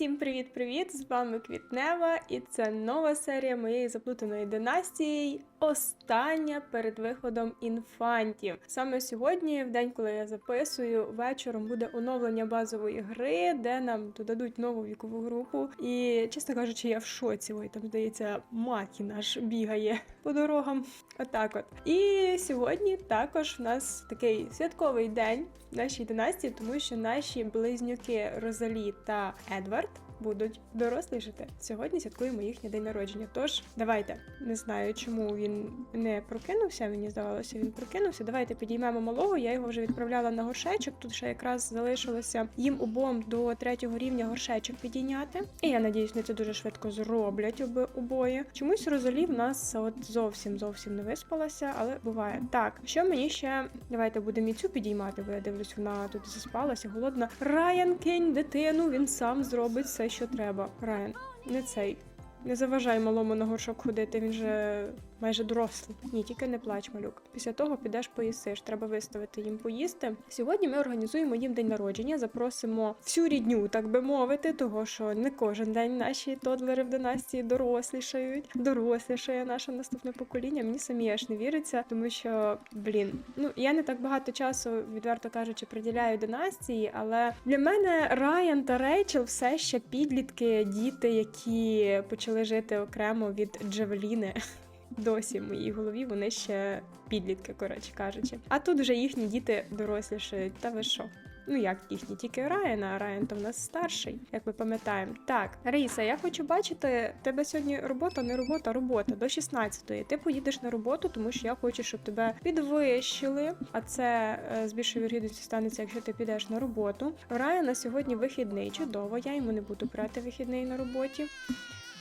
Усім привіт-привіт! З вами Квітнева, і це нова серія моєї заплутаної династії. Остання перед виходом інфантів. Саме сьогодні, в день, коли я записую, вечором буде оновлення базової гри, де нам додадуть нову вікову групу. І, чесно кажучи, я в шоці. Ой, там здається, Макі наш бігає по дорогам. Отак от. І сьогодні також в нас такий святковий день в нашій династії, тому що наші близнюки Розалі та Едвард будуть дорослішати. Сьогодні святкуємо їхній день народження. Тож давайте не знаю, чому він не прокинувся. Мені здавалося, він прокинувся. Давайте підіймемо малого. Я його вже відправляла на горшечок. Тут ще якраз залишилося їм обом до третього рівня горшечок підійняти. І я надіюсь, вони це дуже швидко зроблять оби обоє. Чомусь Розалі в нас от зовсім зовсім не виспалася, але буває. Так, що мені ще давайте будемо і цю підіймати, бо я дивлюсь, вона тут заспалася, голодна. Райан кинь дитину, він сам зробить все, що треба. Райан, не цей. Не заважай малому на горшок ходити, він же майже дорослий. Ні, тільки не плач, малюк. Після того підеш поїсиш. Треба виставити їм поїсти. Сьогодні ми організуємо їм день народження. Запросимо всю рідню, так би мовити, того що не кожен день наші тодлери в династії дорослішають. Дорослішає наше наступне покоління. Мені самі аж не віриться, тому що блін, ну я не так багато часу, відверто кажучи, приділяю династії, але для мене Райан та Рейчел все ще підлітки, діти, які почали жити окремо від Джевеліни. Досі в моїй голові вони ще підлітки, коротше кажучи. А тут вже їхні діти дорослішають. Та ви що? Ну як їхні, тільки Райана, а Райан то в нас старший, як ми пам'ятаємо. Так, Раїса, я хочу бачити тебе сьогодні робота, не робота, робота до 16-ї. Ти поїдеш на роботу, тому що я хочу, щоб тебе підвищили. А це е, з більшою вірогідністю станеться, якщо ти підеш на роботу. Райана сьогодні вихідний, чудово. Я йому не буду брати вихідний на роботі.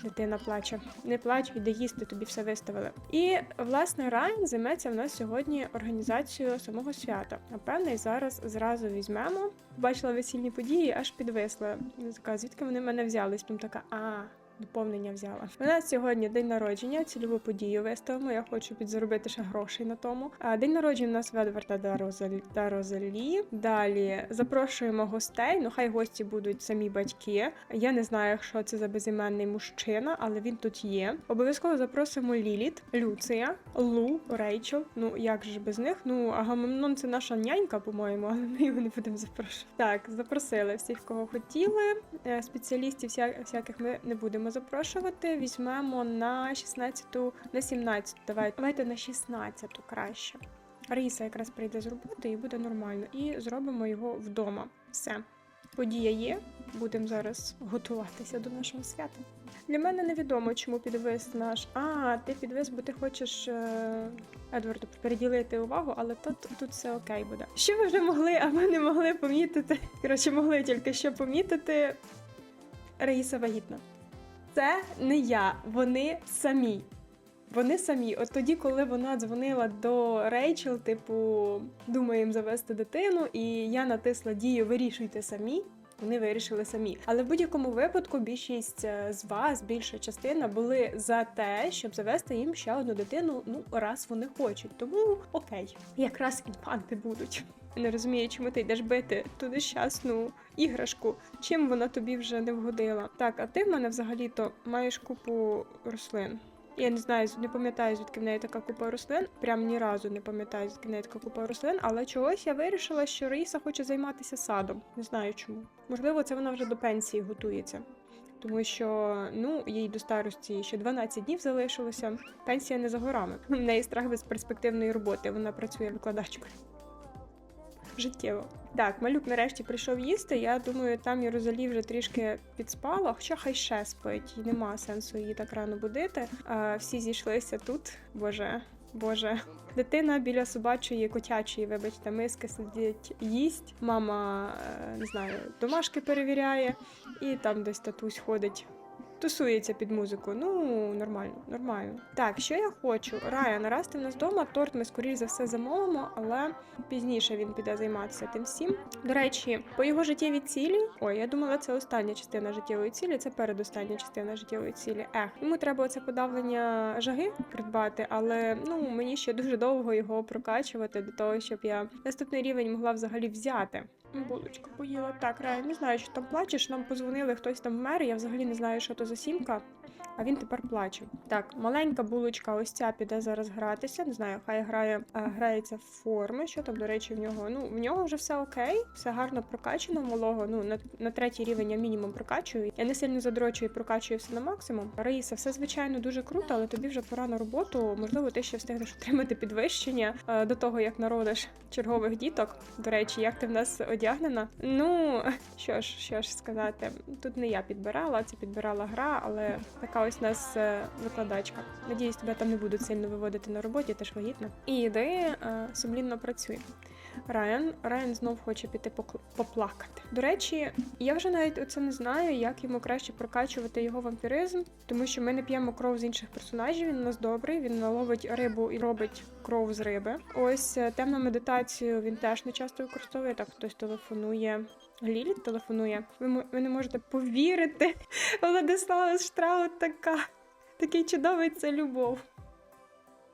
Дитина плаче. Не плач, іди їсти, тобі все виставили. І власне Райан займеться в нас сьогодні організацією самого свята. Напевне, зараз зразу візьмемо. Бачила весільні події, аж підвисла. Така, звідки вони мене взялись? Там така, а. Доповнення взяла. У нас сьогодні день народження, цільову подію виставимо. Я хочу підзаробити ще грошей на тому. А день народження у нас в Едварда та Розалі Розалі. Далі запрошуємо гостей. Ну хай гості будуть самі батьки. Я не знаю, що це за безіменний мужчина, але він тут є. Обов'язково запросимо Ліліт, Люція, Лу, Рейчел. Ну як же без них? Ну Агамемнон це наша нянька, по-моєму, але ми його не будемо запрошувати. Так, запросили всіх, кого хотіли. Е, Спеціалістів всяких ми не будемо запрошувати. Візьмемо на 16-ту, на 17 Давайте, давайте на 16-ту краще. Раїса якраз прийде з роботи і буде нормально. І зробимо його вдома. Все. Подія є. Будемо зараз готуватися до нашого свята. Для мене невідомо, чому підвис наш. А, ти підвис, бо ти хочеш е... Едварду переділити увагу, але тут, тут все окей буде. Що ви вже могли, а ми не могли помітити? Коротше, могли тільки що помітити. Раїса вагітна. Це не я, вони самі. Вони самі. От тоді, коли вона дзвонила до Рейчел, типу, думаю їм завести дитину, і я натисла дію Вирішуйте самі. Вони вирішили самі. Але в будь-якому випадку більшість е, з вас, більша частина, були за те, щоб завести їм ще одну дитину, ну раз вони хочуть. Тому окей, якраз інфанти будуть. Не розумію, чому ти йдеш бити ту нещасну іграшку, чим вона тобі вже не вгодила. Так, а ти в мене взагалі-то маєш купу рослин. Я не знаю, не пам'ятаю, звідки в неї така купа рослин. Прям ні разу не пам'ятаю, звідки в неї така купа рослин, але чогось я вирішила, що Раїса хоче займатися садом. Не знаю чому. Можливо, це вона вже до пенсії готується. Тому що ну їй до старості ще 12 днів залишилося. Пенсія не за горами. В неї страх без перспективної роботи. Вона працює викладачкою. Життєво. Так, малюк нарешті прийшов їсти. Я думаю, там і Розалі вже трішки підспала, хоча хай ще спить, і нема сенсу її так рано будити. А, всі зійшлися тут. Боже, боже. Дитина біля собачої котячої, вибачте, миски сидить, їсть. Мама е, не знаю, домашки перевіряє, і там десь татусь ходить. Тусується під музику. Ну, нормально, нормально. Так, що я хочу? Райан, раз ти в нас вдома, торт ми скоріш за все замовимо, але пізніше він піде займатися тим всім. До речі, по його життєвій цілі. Ой, я думала, це остання частина життєвої цілі, це передостання частина життєвої цілі. Ех, йому треба оце подавлення жаги придбати, але ну мені ще дуже довго його прокачувати до того, щоб я наступний рівень могла взагалі взяти. Булочку поїла. Так, Рай, не знаю, що там плачеш. Нам позвонили, хтось там вмер. Я взагалі не знаю, що то за сімка. А він тепер плаче. Так, маленька булочка, ось ця піде зараз гратися. Не знаю, хай грає, а, грається в форми. Що там, до речі, в нього? Ну, в нього вже все окей, все гарно прокачано малого. Ну, на, на третій рівень я мінімум прокачую. Я не сильно задрочую прокачую все на максимум. Раїса, все звичайно дуже круто, але тобі вже пора на роботу. Можливо, ти ще встигнеш отримати підвищення е, до того, як народиш чергових діток. До речі, як ти в нас одягнена? Ну що ж, що ж сказати, тут не я підбирала, це підбирала гра, але така ось у нас е, викладачка. Надіюсь, тебе там не будуть сильно виводити на роботі, ти ж вагітна. І ідея сумлінно працює. Райан, Райан знов хоче піти поплакати. До речі, я вже навіть оце не знаю, як йому краще прокачувати його вампіризм, тому що ми не п'ємо кров з інших персонажів. Він у нас добрий, він наловить рибу і робить кров з риби. Ось е, темну медитацію він теж не часто використовує. Так хтось телефонує. Ліліт телефонує. Ви, ви не можете повірити. Владислава Штрау така. Такий чудовий це любов.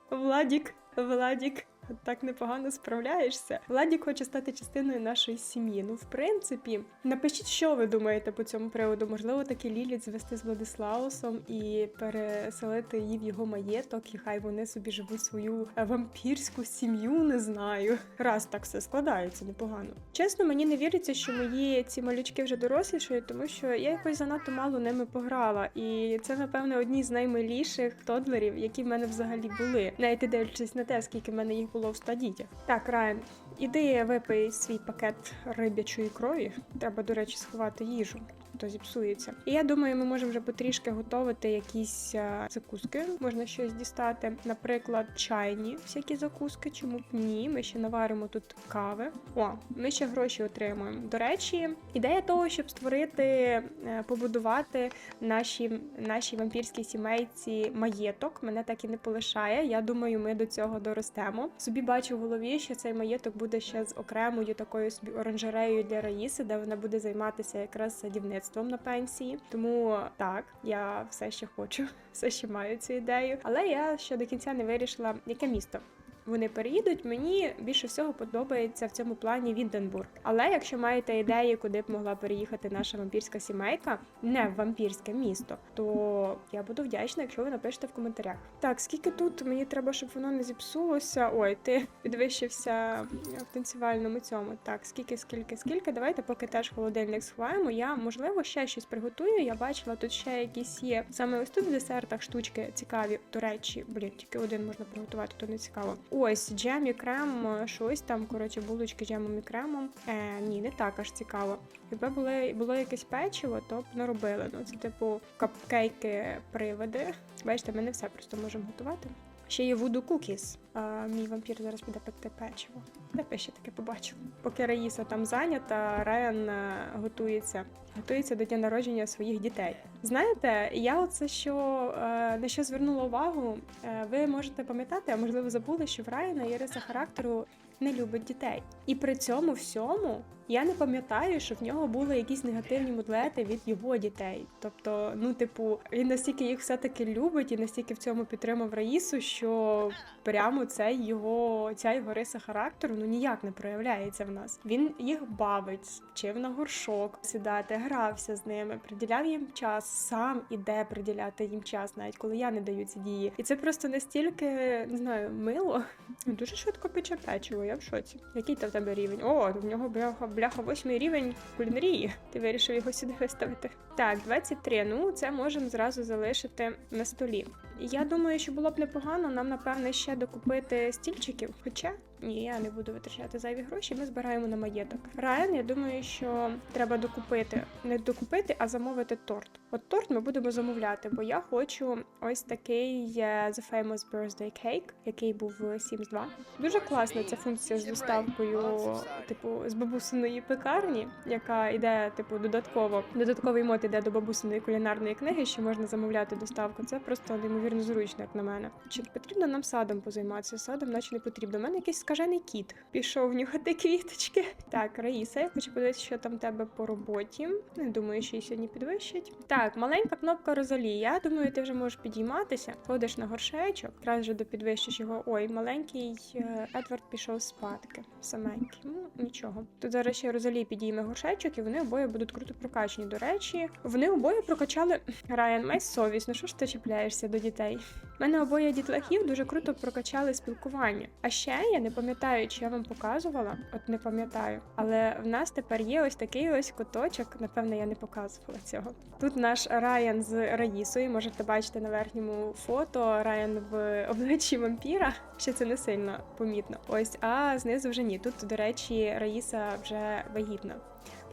Владік, Владік, так непогано справляєшся. Владік хоче стати частиною нашої сім'ї. Ну, в принципі, напишіть, що ви думаєте по цьому приводу. Можливо, таки Ліліт звести з Владислаусом і переселити її в його маєток, і хай вони собі живуть свою вампірську сім'ю, не знаю. Раз так все складається непогано. Чесно, мені не віриться, що мої ці малючки вже дорослішають, тому що я якось занадто мало ними пограла. І це, напевне, одні з наймиліших тодлерів, які в мене взагалі були. Навіть дивлячись на те, скільки в мене їх було в ста дітях. Так, Райан, іди випий свій пакет рибячої крові. Треба, до речі, сховати їжу. То зіпсується. І я думаю, ми можемо вже потрішки готувати якісь закуски. Можна щось дістати, наприклад, чайні всякі закуски. Чому б ні? Ми ще наваримо тут кави. О, ми ще гроші отримуємо. До речі, ідея того, щоб створити, е, побудувати наші, нашій вампірській сімейці маєток, мене так і не полишає. Я думаю, ми до цього доростемо. Собі бачу в голові, що цей маєток буде ще з окремою такою собі оранжереєю для Раїси, де вона буде займатися якраз садівництвом на пенсії. Тому так, я все ще хочу, все ще маю цю ідею. Але я ще до кінця не вирішила, яке місто. Вони переїдуть. Мені більше всього подобається в цьому плані Віденбург. Але якщо маєте ідеї, куди б могла переїхати наша вампірська сімейка, не в вампірське місто, то я буду вдячна, якщо ви напишете в коментарях. Так, скільки тут мені треба, щоб воно не зіпсулося. Ой, ти підвищився в танцювальному цьому. Так, скільки, скільки, скільки. Давайте, поки теж холодильник сховаємо. Я можливо ще щось приготую. Я бачила, тут ще якісь є саме ось тут в десертах штучки цікаві. До речі, блін, тільки один можна приготувати, то не цікаво. Ось джем і крем, е, щось там, коротше, булочки джемом і кремом. Е, ні, не так аж цікаво. Якби були, було якесь печиво, то б наробили. Ну, це типу капкейки привиди. Бачите, ми не все просто можемо готувати. Ще є Voodoo Cookies. А, мій вампір зараз піде пекти печиво. Де пише таке побачу. Поки Раїса там зайнята, Райан е, готується. Готується до дня народження своїх дітей. Знаєте, я оце що е, на що звернула увагу, е, ви можете пам'ятати, а можливо забули, що в Райана є риса характеру не любить дітей. І при цьому всьому я не пам'ятаю, що в нього були якісь негативні мудлети від його дітей. Тобто, ну, типу, він настільки їх все-таки любить і настільки в цьому підтримав Раїсу, що прямо цей його ця його риса характеру ну ніяк не проявляється в нас. Він їх бавить, вчив на горшок сідати, грався з ними, приділяв їм час, сам іде приділяти їм час, навіть коли я не даю ці дії. І це просто настільки не знаю, мило. Дуже швидко пече я в шоці. Який там в тебе рівень? О, в нього бляха, бляха восьмий рівень кулінарії. Ти вирішив його сюди виставити. Так, 23. Ну, це можемо зразу залишити на столі. Я думаю, що було б непогано нам, напевне, ще докупити стільчиків. Хоча ні, я не буду витрачати зайві гроші. Ми збираємо на маєток. Райан, я думаю, що треба докупити, не докупити, а замовити торт. От торт ми будемо замовляти, бо я хочу ось такий е, The Famous Birthday Cake, який був в Sims 2. Дуже класна ця функція з доставкою, типу, з бабусиної пекарні, яка йде, типу, додатково. Додатковий мод іде до бабусиної кулінарної книги, що можна замовляти доставку. Це просто неймовірно зручно, як на мене. Чи потрібно нам садом позайматися? Садом, наче не потрібно. У мене якийсь скажений кіт. Пішов нюхати квіточки. Так, Раїса, я хочу подивитися, що там тебе по роботі. Не думаю, що її сьогодні підвищать. Так, маленька кнопка Розалі. Я думаю, ти вже можеш підійматися. Ходиш на горшечок, одразу до підвищиш його. Ой, маленький е, Едвард пішов спадки. Саменький. Ну, нічого. Тут зараз ще Розалі підійме горшечок, і вони обоє будуть круто прокачені. До речі, вони обоє прокачали. Райан, май совість, ну що ж ти чіпляєшся до дітей? У мене обоє дітлахів дуже круто прокачали спілкування. А ще я не пам'ятаю, чи я вам показувала, от не пам'ятаю. Але в нас тепер є ось такий ось куточок. Напевно, я не показувала цього. Тут наш Райан з Раїсою. Можете бачити на верхньому фото Райан в обличчі вампіра. Ще це не сильно помітно. Ось, а знизу вже ні. Тут, до речі, Раїса вже вагітна.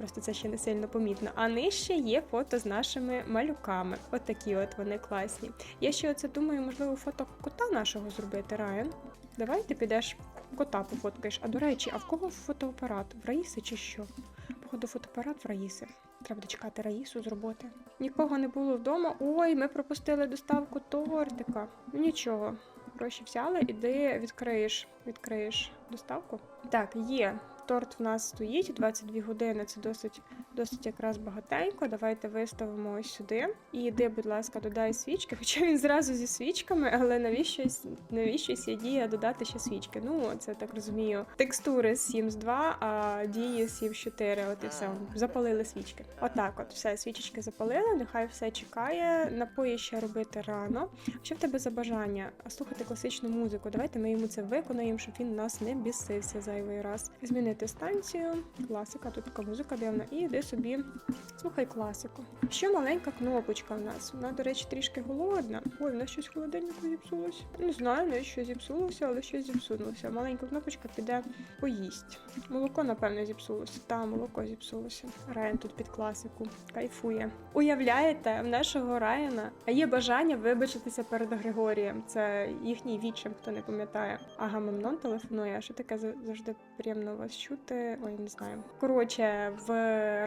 Просто це ще не сильно помітно. А нижче є фото з нашими малюками. От такі от вони класні. Я ще оце думаю, можливо, фото кота нашого зробити, Райан. Давай ти підеш кота пофоткаєш. А до речі, а в кого фотоапарат? В Раїси чи що? Походу, фотоапарат в Раїси. Треба дочекати Раїсу з роботи. Нікого не було вдома. Ой, ми пропустили доставку тортика. Ну нічого. Гроші взяли, іди відкриєш. Відкриєш доставку. Так, є. Торт в нас стоїть 22 години. Це досить досить якраз багатенько. Давайте виставимо ось сюди. І йди, будь ласка, додай свічки. Хоча він зразу зі свічками, але навіщось навіщось є дія додати ще свічки. Ну, це так розумію. Текстури з Sims 2, а дії з Sims 4. От і все. Запалили свічки. Отак, от, все, свічечки запалили, нехай все чекає. Напої ще робити рано. Що в тебе за бажання? Слухати класичну музику. Давайте ми йому це виконаємо, щоб він нас не бісився зайвий раз. Змінити станцію, класика, тут така музика дивна, і йди собі слухай класику. Ще маленька кнопочка в нас. Вона, до речі, трішки голодна. Ой, в нас щось в холодильнику зіпсулося. Не знаю, не що зіпсулося, але щось зіпсунулося. Маленька кнопочка піде поїсть. Молоко, напевно, зіпсулося. Та, молоко зіпсулося. Райан тут під класику. Кайфує. Уявляєте, в нашого Райана є бажання вибачитися перед Григорієм. Це їхній вічим, хто не пам'ятає. Ага, Мемнон телефонує. А що таке завжди приємно вас чути? Ой, не знаю. Коротше, в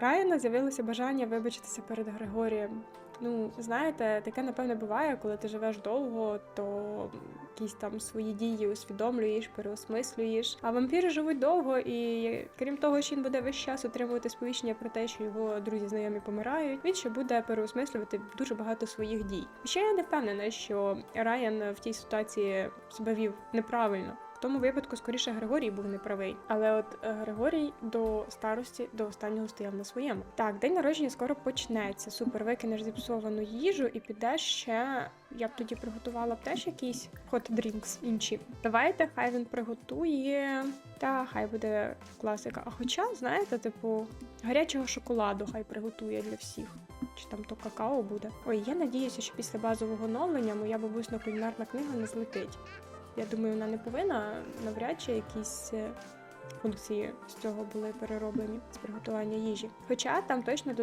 Райана з'явилося бажання вибачитися перед Григорієм. Ну, знаєте, таке напевне буває, коли ти живеш довго, то якісь там свої дії усвідомлюєш, переосмислюєш. А вампіри живуть довго, і крім того, що він буде весь час отримувати сповіщення про те, що його друзі знайомі помирають. Він ще буде переосмислювати дуже багато своїх дій. Ще я не впевнена, що Райан в тій ситуації себе вів неправильно. Тому випадку, скоріше, Григорій був неправий. Але от е, Григорій до старості до останнього стояв на своєму. Так, день народження скоро почнеться. Супер, викинеш зіпсовану їжу і підеш ще. Я б тоді приготувала б теж hot drinks інші. Давайте, хай він приготує. Та хай буде класика. А хоча, знаєте, типу, гарячого шоколаду хай приготує для всіх. Чи там то какао буде? Ой, я надіюся, що після базового оновлення моя бабусна кулінарна книга не злетить. Я думаю, вона не повинна навряд чи якісь е, функції з цього були перероблені з приготування їжі. Хоча там точно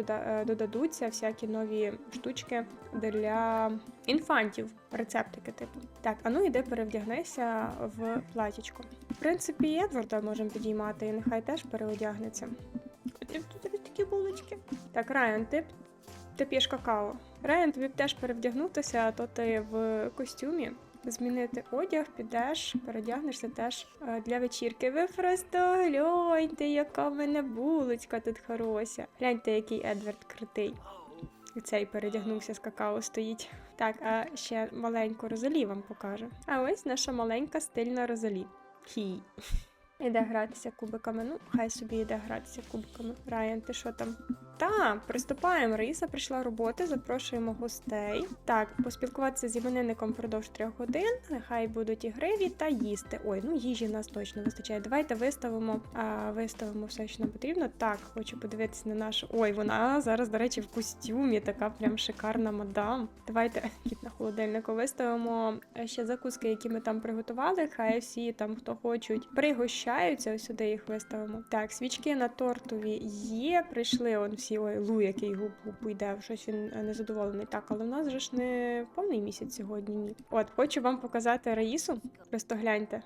додадуться всякі нові штучки для інфантів, рецептики, типу. Так, а ну іди перевдягнися в платічко. В принципі, Едварда можемо підіймати, і нехай теж переодягнеться. Тут такі булочки. Так, Райан, ти ти п'єш какао. Райан, тобі б теж перевдягнутися, а то ти в костюмі змінити одяг, підеш, передягнешся теж е, для вечірки. Ви просто гляньте, яка в мене булочка тут хороша. Гляньте, який Едвард крутий. І цей передягнувся з какао стоїть. Так, а ще маленьку Розалі вам покажу. А ось наша маленька стильна Розалі. Хі. Іде гратися кубиками. Ну, хай собі йде гратися кубиками. Райан, ти що там? Та, приступаємо. Раїса прийшла роботи, запрошуємо гостей. Так, поспілкуватися з іменинником впродовж трьох годин. Нехай будуть ігриві та їсти. Ой, ну їжі нас точно вистачає. Давайте виставимо, а, виставимо все, що нам потрібно. Так, хочу подивитися на нашу. Ой, вона зараз, до речі, в костюмі, така прям шикарна мадам. Давайте на холодильнику виставимо ще закуски, які ми там приготували. Хай всі там, хто хочуть, пригощаються. Ось сюди їх виставимо. Так, свічки на тортові є. Прийшли всі ой, Лу, який губ йде, щось він незадоволений. Так, але в нас же ж не повний місяць сьогодні. Ні. От, хочу вам показати Раїсу. Просто гляньте.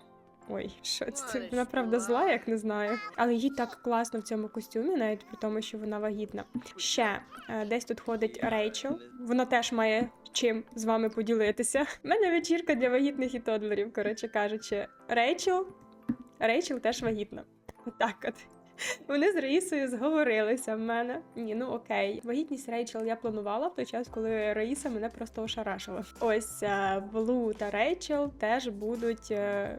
Ой, що це? Вона правда зла, як не знаю. Але їй так класно в цьому костюмі, навіть при тому, що вона вагітна. Ще е, десь тут ходить Рейчел. Вона теж має чим з вами поділитися. У мене вечірка для вагітних і тодлерів, коротше кажучи, Рейчел. Рейчел теж вагітна. Отак от. Вони з Раїсою зговорилися в мене. Ні, ну окей. Вагітність Рейчел я планувала в той час, коли Раїса мене просто ошарашила. Ось е, Блу та Рейчел теж будуть, е,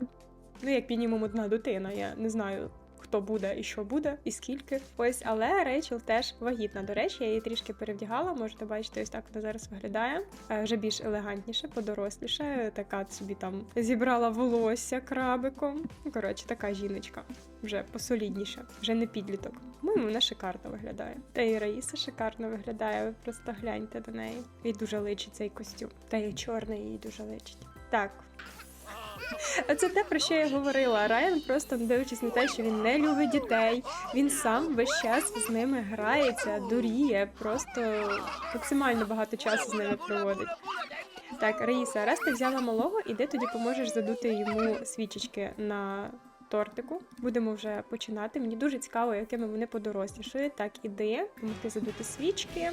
ну як мінімум, одна дитина. Я не знаю. Хто буде і що буде, і скільки. Ось, але Рейчел теж вагітна. До речі, я її трішки перевдягала. Можете бачити, ось так вона зараз виглядає. Е, Вже більш елегантніше, подоросліше. Така собі там зібрала волосся крабиком. Ну, коротше, така жіночка. Вже посолідніше, вже не підліток. Моєму вона шикарно виглядає. Та і Раїса шикарно виглядає. Ви просто гляньте до неї. Їй дуже личить цей костюм. Та й чорний їй дуже личить. Так. Це те, про що я говорила. Райан просто не дивлячись на те, що він не любить дітей. Він сам весь час з ними грається, дуріє, просто максимально багато часу з ними проводить. Так, Раїса, раз ти взяла малого, іди тоді поможеш задути йому свічечки на тортику. Будемо вже починати. Мені дуже цікаво, якими вони подорослішають. Так, іди, допомогти задути свічки.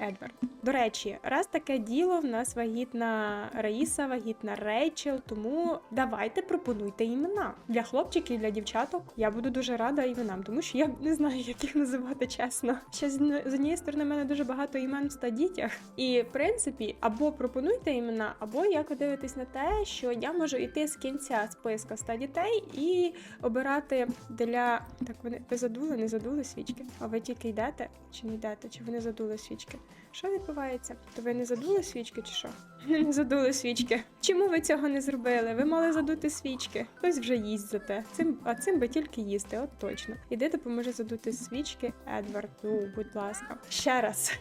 Едвард. До речі, раз таке діло, в нас вагітна Раїса, вагітна Рейчел, тому давайте пропонуйте імена для хлопчиків, для дівчаток. Я буду дуже рада іменам, тому що я не знаю, як їх називати чесно. Ще з однієї сторони, в мене дуже багато імен в ста дітях. І в принципі, або пропонуйте імена, або як ви дивитесь на те, що я можу йти з кінця списка ста дітей і обирати для так. Вони ви задули, не задули свічки? А ви тільки йдете чи не йдете? Чи вони задули свічки? Що відбувається? То ви не задули свічки, чи що? Не задули свічки. Чому ви цього не зробили? Ви мали задути свічки. Хтось вже їсть за те. Цим, а цим би тільки їсти, от точно. Іди допоможи задути свічки Едварду, будь ласка. Ще раз.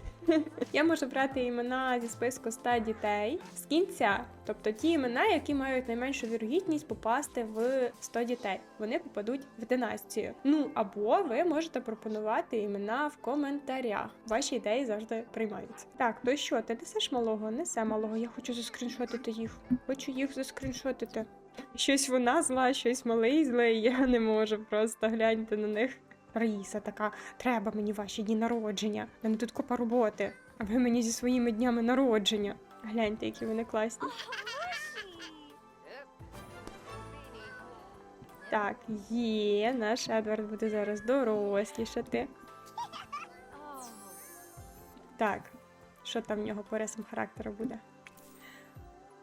Я можу брати імена зі списку 100 дітей з кінця, тобто ті імена, які мають найменшу вірогідність попасти в 100 дітей. Вони попадуть в династію. Ну або ви можете пропонувати імена в коментарях. Ваші ідеї завжди приймаються. Так, то що, ти несеш малого? Несе малого. Я хочу заскріншотити їх. Хочу їх заскріншотити. Щось вона зла, щось малий злий. Я не можу просто гляньте на них. Раїса така, треба мені ваші дні народження. У мене тут купа роботи. А ви мені зі своїми днями народження. Гляньте, які вони класні. Так, є, наш Едвард буде зараз дорослішати. Так, що там в нього по рисам характеру буде?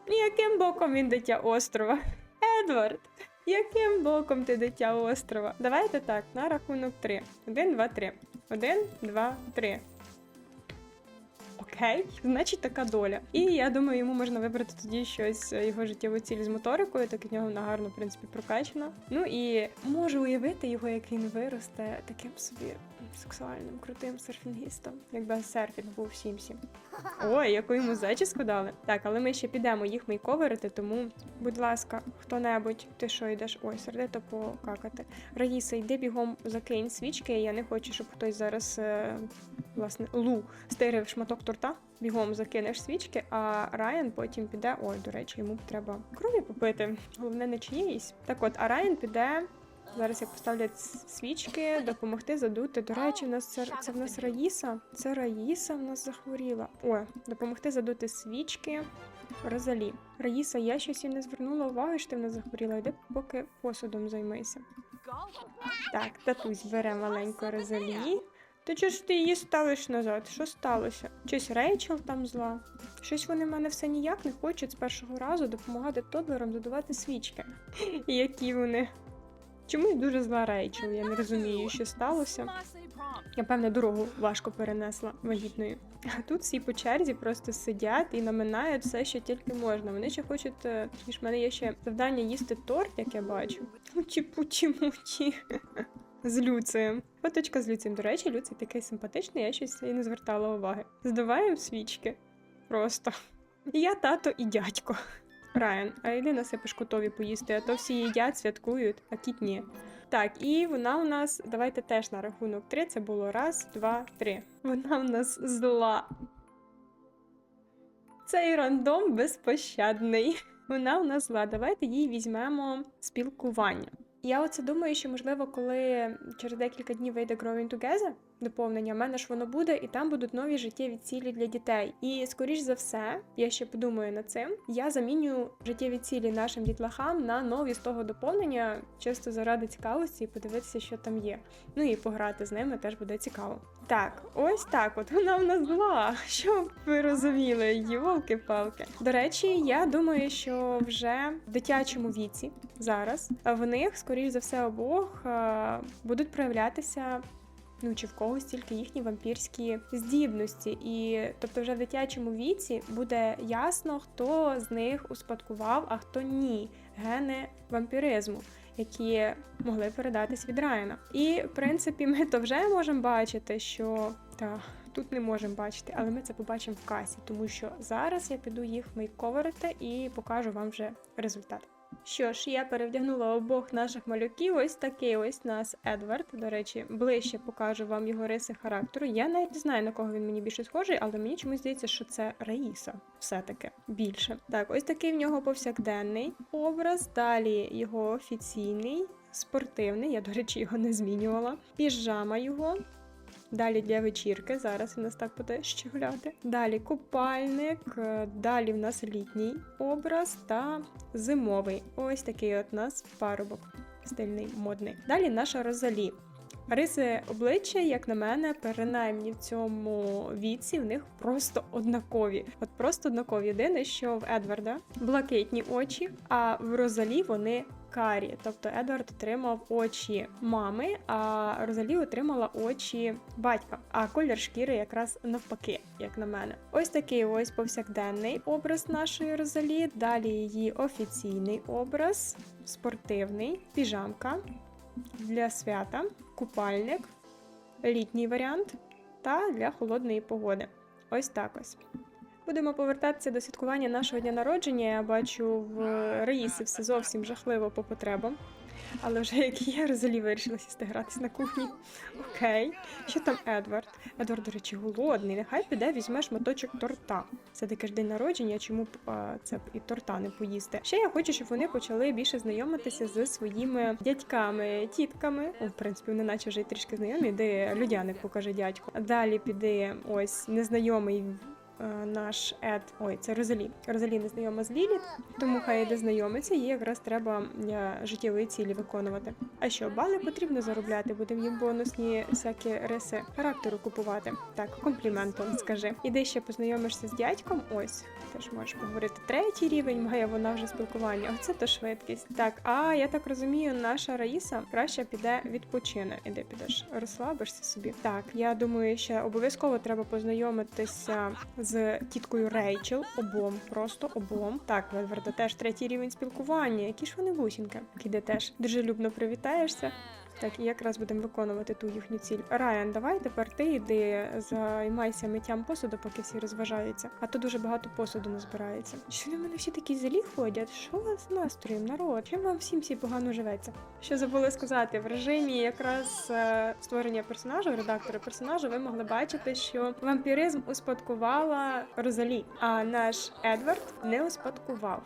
Яким боком він дитя острова? Едвард! Яким боком ти дитя острова? Давайте так, на рахунок 3. 1, 2, 3. 1, 2, 3. Окей, значить така доля. І я думаю, йому можна вибрати тоді щось е, його життєву ціль з моторикою, так як в нього вона гарно, в принципі, прокачана. Ну і можу уявити його, як він виросте таким собі сексуальним, крутим серфінгістом, якби серфінг був в Сімсі. Ой, яку йому зачіску дали. Так, але ми ще підемо їх мейковерити, тому, будь ласка, хто-небудь, ти що йдеш? Ой, сердито покакати. Раїса, йди бігом закинь свічки. Я не хочу, щоб хтось зараз, е, власне, лу стирив шматок торта. Бігом закинеш свічки, а Райан потім піде. Ой, до речі, йому треба крові попити. Головне, не чиїсь. Так от, а Райан піде. Зараз як поставлять свічки, допомогти задути. До речі, в нас це, це в нас Раїса. Це Раїса в нас захворіла. Ой, допомогти задути свічки. Розалі. Раїса, я щось і не звернула уваги, що ти в нас захворіла. Йди поки посудом займайся. Так, татусь бере маленьку Розалі. То чого ж ти її ставиш назад? Що сталося? Щось Рейчел там зла. Щось вони в мене все ніяк не хочуть з першого разу допомагати тодлерам задувати свічки. Які вони. Чому я дуже зла Рейчел? Я не розумію, що сталося. Я певне дорогу важко перенесла вагітною. А тут всі по черзі просто сидять і наминають все, що тільки можна. Вони ще хочуть, е, ніж в мене є ще завдання їсти торт, як я бачу. Мучі-пучі-мучі. З Люциєм. Фоточка з Люцієм. До речі, Люцій такий симпатичний, я щось і не звертала уваги. Здуваємо свічки. Просто. І я тато і дядько. Райан, а йди насипиш котові поїсти, а то всі їдять, святкують, а кіт ні. Так, і вона у нас, давайте теж на рахунок три. Це було раз, два, три. Вона у нас зла. Цей рандом безпощадний. Вона у нас зла. Давайте їй візьмемо спілкування. Я оце думаю, що можливо, коли через декілька днів вийде Growing Together, доповнення. У мене ж воно буде, і там будуть нові життєві цілі для дітей. І скоріш за все, я ще подумаю над цим. Я заміню життєві цілі нашим дітлахам на нові з того доповнення, чисто заради цікавості і подивитися, що там є. Ну і пограти з ними теж буде цікаво. Так, ось так. От вона в нас була. Щоб ви розуміли, йолки-палки. До речі, я думаю, що вже в дитячому віці зараз в них, скоріш за все, обох е, будуть проявлятися. Ну, чи в когось тільки їхні вампірські здібності, і тобто, вже в дитячому віці буде ясно, хто з них успадкував, а хто ні, гени вампіризму, які могли передатись від Райана. І в принципі, ми то вже можемо бачити, що та тут не можемо бачити, але ми це побачимо в касі, тому що зараз я піду їх мейковерити і покажу вам вже результат. Що ж, я перевдягнула обох наших малюків. Ось такий ось нас Едвард. До речі, ближче покажу вам його риси характеру. Я навіть не знаю, на кого він мені більше схожий, але мені чомусь здається, що це Раїса. Все-таки більше. Так, ось такий в нього повсякденний образ. Далі його офіційний, спортивний. Я, до речі, його не змінювала. Піжама його. Далі для вечірки, зараз він нас так буде ще гуляти. Далі купальник, далі в нас літній образ та зимовий. Ось такий от у нас парубок. Стильний, модний. Далі наша Розалі. Риси обличчя, як на мене, принаймні в цьому віці в них просто однакові. От просто однакові. Єдине, що в Едварда блакитні очі, а в Розалі вони карі. Тобто Едвард отримав очі мами, а Розалі отримала очі батька. А колір шкіри якраз навпаки, як на мене. Ось такий ось повсякденний образ нашої Розалі. Далі її офіційний образ, спортивний, піжамка для свята, купальник, літній варіант та для холодної погоди. Ось так ось. Будемо повертатися до святкування нашого дня народження. Я бачу в Раїсі все зовсім жахливо по потребам. Але вже як є, Розалі вирішила сісти гратись на кухні. Окей. Що там Едвард? Едвард, до речі, голодний. Нехай піде, візьме шматочок торта. Це таке ж день народження, чому б а, це б і торта не поїсти. Ще я хочу, щоб вони почали більше знайомитися з своїми дядьками, тітками. О, в принципі, вони наче вже трішки знайомі, де людяник покаже дядько. Далі піде ось незнайомий наш Ед, ой, це Розалі. Розалі не знайома з Ліліт, тому хай йде знайомиться, їй якраз треба е, життєві цілі виконувати. А що, бали потрібно заробляти, будемо їм бонусні всякі риси характеру купувати. Так, компліментом скажи. Іди ще познайомишся з дядьком. Ось теж можеш поговорити. Третій рівень має вона вже спілкування. Оце то швидкість. Так, а я так розумію, наша Раїса краще піде відпочине. Іди підеш, розслабишся собі. Так, я думаю, ще обов'язково треба познайомитися з тіткою Рейчел. Обом, просто обом. Так, Вельверда теж третій рівень спілкування. Які ж вони бусінки? Іде теж дружелюбно привітаєшся. Так, і якраз будемо виконувати ту їхню ціль. Райан, давай тепер ти йди займайся миттям посуду, поки всі розважаються. А то дуже багато посуду назбирається. Що на мене всі такі злі ходять? Що у вас з настроєм, народ? Чим вам всім всі погано живеться? Що забули сказати, в режимі якраз е, створення персонажу, редактора персонажу, ви могли бачити, що вампіризм успадкувала Розалі, а наш Едвард не успадкував.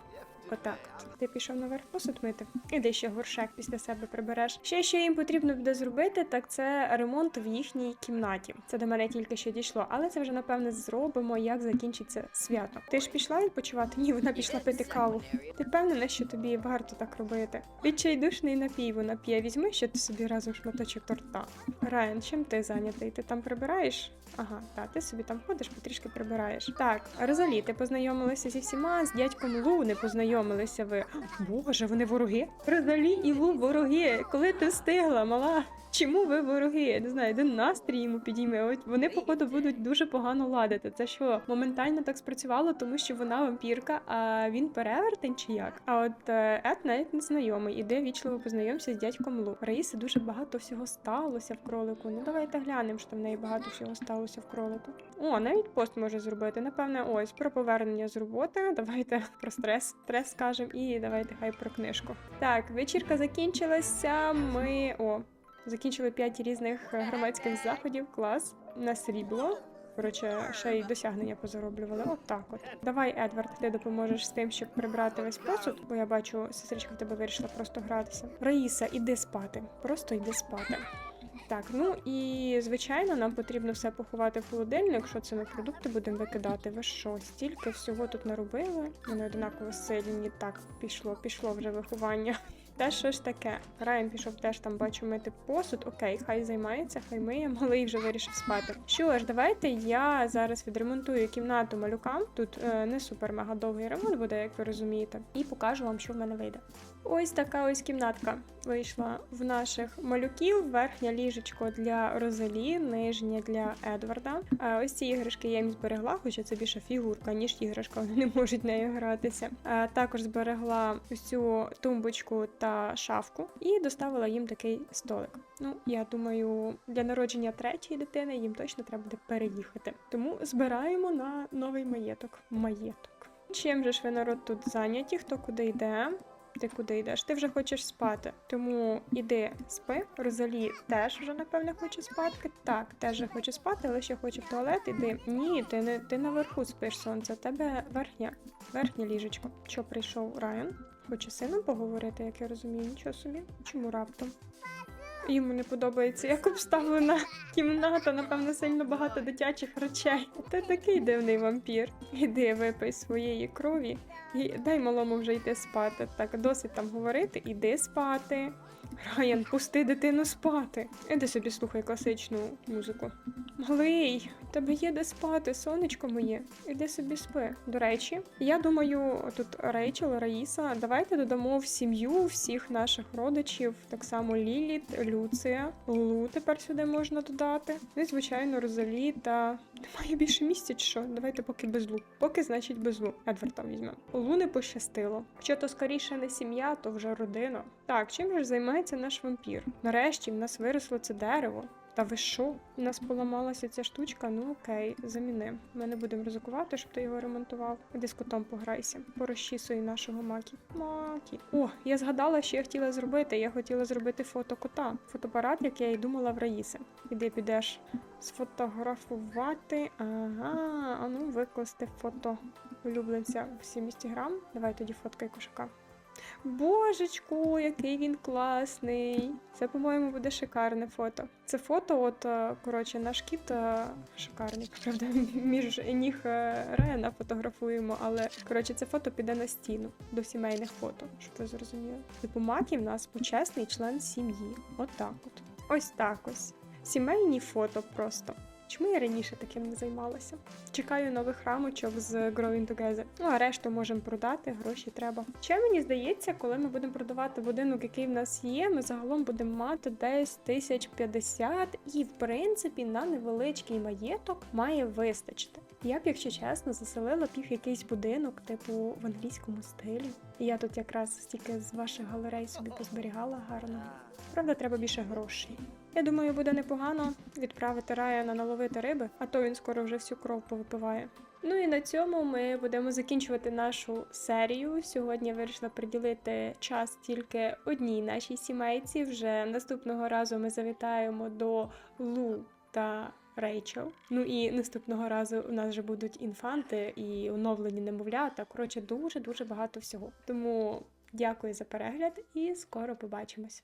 Отак. Ти пішов наверх посуд мити. Іди ще горшек після себе прибереш. Ще що їм потрібно буде зробити, так це ремонт в їхній кімнаті. Це до мене тільки що дійшло, але це вже напевне зробимо, як закінчиться свято. Ти ж пішла відпочивати? Ні, вона пішла пити каву. Ти впевнена, що тобі варто так робити? Відчайдушний напій вона п'є. Візьми ще ти собі разом шматочок торта. Райан, чим ти зайнятий? Ти там прибираєш? Ага, так, ти собі там ходиш, потрішки прибираєш. Так, Розалі, ти познайомилася зі всіма, з дядьком Лу не познайомилися ви. Боже, вони вороги? Розалі і Лу вороги. Коли ти встигла, мала? Чому ви вороги? Я не знаю, один настрій йому підійме. От вони, походу, будуть дуже погано ладити. Це що, моментально так спрацювало, тому що вона вампірка, а він перевертень чи як? А от е, Ед навіть не знайомий. Іде вічливо познайомся з дядьком Лу. Раїси дуже багато всього сталося в кролику. Ну давайте глянемо, що в неї багато всього сталося в кролика. О, навіть пост може зробити. Напевне, ось про повернення з роботи. Давайте про стрес, стрес скажемо, і давайте хай про книжку. Так, вечірка закінчилася. Ми о. Закінчили п'ять різних громадських заходів. Клас на срібло. Коротше, ще й досягнення позароблювали. От так от. Давай, Едвард, ти допоможеш з тим, щоб прибрати весь посуд, бо я бачу, сестричка в тебе вирішила просто гратися. Раїса, іди спати. Просто йди спати. Так, ну і звичайно, нам потрібно все поховати в холодильник. Що це ми продукти будемо викидати? Ви що? Стільки всього тут наробили? Вони однаково сильні. Так, пішло, пішло вже виховання. Те що ж таке? Райан пішов теж там, бачу, мити посуд. Окей, хай займається, хай миє, малий вже вирішив спати. Що ж, давайте я зараз відремонтую кімнату малюкам. Тут е, не супер мега довгий ремонт буде, як ви розумієте, і покажу вам, що в мене вийде. Ось така ось кімнатка вийшла в наших малюків. Верхня ліжечко для Розалі, нижня для Едварда. А ось ці іграшки я їм зберегла, хоча це більше фігурка, ніж іграшка, вони не можуть нею гратися. А також зберегла ось тумбочку та шафку і доставила їм такий столик. Ну, я думаю, для народження третьої дитини їм точно треба буде переїхати. Тому збираємо на новий маєток. Маєток. Чим же ж ви народ тут зайняті? Хто куди йде? Ти куди йдеш? Ти вже хочеш спати. Тому іди спи. Розалі теж вже напевне хоче спати. Так, теж вже хоче спати, але ще хоче в туалет. Іди. Ні, ти не ти наверху спиш сонце. Тебе верхня, верхнє ліжечко. Що прийшов Райан? Хоче сином поговорити, як я розумію. Нічого собі. Чому раптом? Йому не подобається, як обставлена кімната, напевно, сильно багато дитячих речей. Ти такий дивний вампір. Іди випий своєї крові і дай малому вже йти спати. Так, досить там говорити, іди спати. Райан, пусти дитину спати. Іди собі слухай класичну музику. Малий, тебе є де спати, сонечко моє. Іди собі спи. До речі, я думаю, тут Рейчел, Раїса, давайте додамо в сім'ю всіх наших родичів, так само Ліліт, Люція, Лу тепер сюди можна додати. І, звичайно, Розалі та немає більше місця, чи що? Давайте поки без Лу. Поки, значить, без Лу. Едварда візьмемо. Лу пощастило. Якщо то скоріше не сім'я, то вже родина. Так, чим же займається наш вампір? Нарешті в нас виросло це дерево. Та ви що? У нас поламалася ця штучка, ну окей, заміни. Ми не будемо ризикувати, щоб ти його ремонтував. Іди з котом пограйся. Порозчісуй нашого макі. Макі. О, я згадала, що я хотіла зробити. Я хотіла зробити фото кота. Фотоапарат, як я й думала в Раїси. Іди підеш сфотографувати. Ага, а ну викласти фото улюбленця в 7 інстаграм. Давай тоді фоткай кошака. Божечку, який він класний. Це, по-моєму, буде шикарне фото. Це фото, от, е, коротше, наш кіт е, шикарний. Правда, між ніг е, Рена фотографуємо, але коротше, це фото піде на стіну до сімейних фото, щоб ви зрозуміли. Типу, Макі в нас почесний член сім'ї. От так от. Ось так ось. Сімейні фото просто. Чому я раніше таким не займалася? Чекаю нових рамочок з Growing Together. Ну а решту можемо продати, гроші треба. Ще мені здається, коли ми будемо продавати будинок, який в нас є, ми загалом будемо мати десь 1050 і, в принципі, на невеличкий маєток має вистачити. Я б, якщо чесно, заселила їх якийсь будинок, типу в англійському стилі. Я тут якраз стільки з ваших галерей собі позберігала гарно. Правда, треба більше грошей. Я думаю, буде непогано відправити Райана наловити риби, а то він скоро вже всю кров повипиває. Ну і на цьому ми будемо закінчувати нашу серію. Сьогодні вирішила приділити час тільки одній нашій сімейці. Вже наступного разу ми завітаємо до Лу та Рейчел. Ну і наступного разу у нас вже будуть інфанти і оновлені немовлята. Коротше, дуже дуже багато всього. Тому дякую за перегляд і скоро побачимось.